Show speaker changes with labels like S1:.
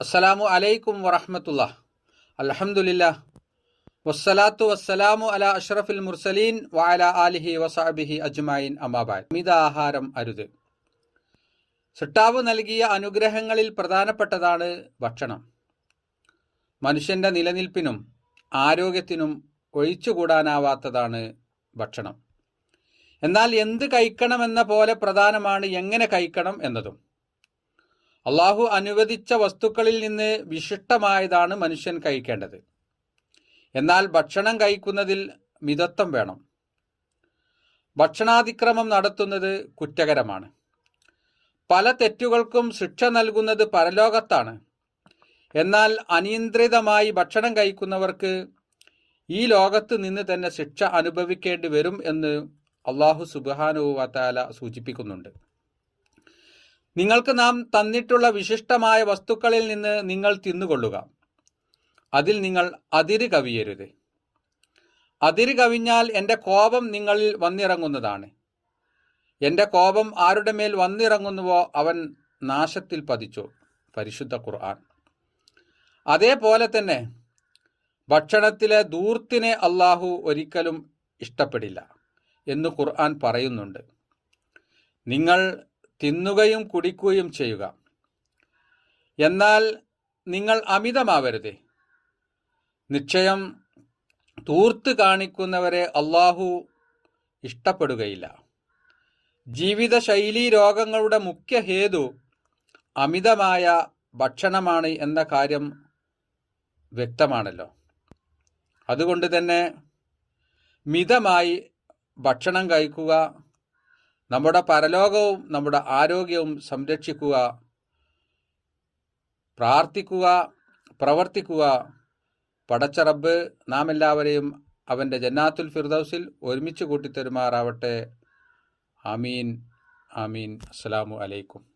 S1: അസ്സലാമു അലൈക്കും വറഹമത്തുള്ള. അലഹമുല്ല വസ്സലാത്തു വസ്സലാമു അല അഷ്റഫുൽ മുർസലീൻ വഅല ആലിഹി വസാബിഹി അജ്മായിൻ അമാബായ് മിതാഹാരം അരുത്. സിട്ടാവ് നൽകിയ അനുഗ്രഹങ്ങളിൽ പ്രധാനപ്പെട്ടതാണ് ഭക്ഷണം. മനുഷ്യന്റെ നിലനിൽപ്പിനും ആരോഗ്യത്തിനും ഒഴിച്ചുകൂടാനാവാത്തതാണ് ഭക്ഷണം. എന്നാൽ എന്ത് കഴിക്കണമെന്ന പോലെ പ്രധാനമാണ് എങ്ങനെ കഴിക്കണം എന്നതും. അള്ളാഹു അനുവദിച്ച വസ്തുക്കളിൽ നിന്ന് വിശിഷ്ടമായതാണ് മനുഷ്യൻ കഴിക്കേണ്ടത്. എന്നാൽ ഭക്ഷണം കഴിക്കുന്നതിൽ മിതത്വം വേണം. ഭക്ഷണാതിക്രമം നടത്തുന്നത് കുറ്റകരമാണ്. പല തെറ്റുകൾക്കും ശിക്ഷ നൽകുന്നത് പരലോകത്താണ്. എന്നാൽ അനിയന്ത്രിതമായി ഭക്ഷണം കഴിക്കുന്നവർക്ക് ഈ ലോകത്ത് നിന്ന് തന്നെ ശിക്ഷ അനുഭവിക്കേണ്ടി വരും എന്ന് അള്ളാഹു സുബാനുവാത്താല സൂചിപ്പിക്കുന്നുണ്ട്. നിങ്ങൾക്ക് നാം തന്നിട്ടുള്ള വിശിഷ്ടമായ വസ്തുക്കളിൽ നിന്ന് നിങ്ങൾ തിന്നുകൊള്ളുക. അതിൽ നിങ്ങൾ അതിര് കവിയരുത്. അതിര് കവിഞ്ഞാൽ എന്റെ കോപം നിങ്ങളിൽ വന്നിറങ്ങുന്നതാണ്. എന്റെ കോപം ആരുടെ മേൽ വന്നിറങ്ങുന്നുവോ അവൻ നാശത്തിൽ പതിച്ചു. പരിശുദ്ധ ഖുർആൻ. അതേപോലെ തന്നെ ഭക്ഷണത്തിലെ ദൂർത്തിനെ അള്ളാഹു ഒരിക്കലും ഇഷ്ടപ്പെടില്ല എന്ന് ഖുർആൻ പറയുന്നുണ്ട്. നിങ്ങൾ തിന്നുകയും കുടിക്കുകയും ചെയ്യുക. എന്നാൽ നിങ്ങൾ അമിതമാവരുത്. നിശ്ചയം തൂർത്ത് കാണിക്കുന്നവരെ അള്ളാഹു ഇഷ്ടപ്പെടുകയില്ല. ജീവിതശൈലീ രോഗങ്ങളുടെ മുഖ്യ ഹേതു അമിതമായ ഭക്ഷണമാണ് എന്ന കാര്യം വ്യക്തമാണല്ലോ. അതുകൊണ്ട് തന്നെ മിതമായി ഭക്ഷണം കഴിക്കുക നമ്മുടെ പരലോകവും നമ്മുടെ ആരോഗ്യവും സംരക്ഷിക്കുക പ്രാർത്ഥിക്കുക പ്രവർത്തിക്കുക. പടച്ച റബ്ബ് നാം എല്ലാവരെയും അവന്റെ ജന്നാത്തുൽ ഫിർദൌസിൽ ഒരുമിച്ച് കൂട്ടിത്തരുമാറാവട്ടെ. അമീൻ അമീൻ അസ്സലാമു അലൈക്കും.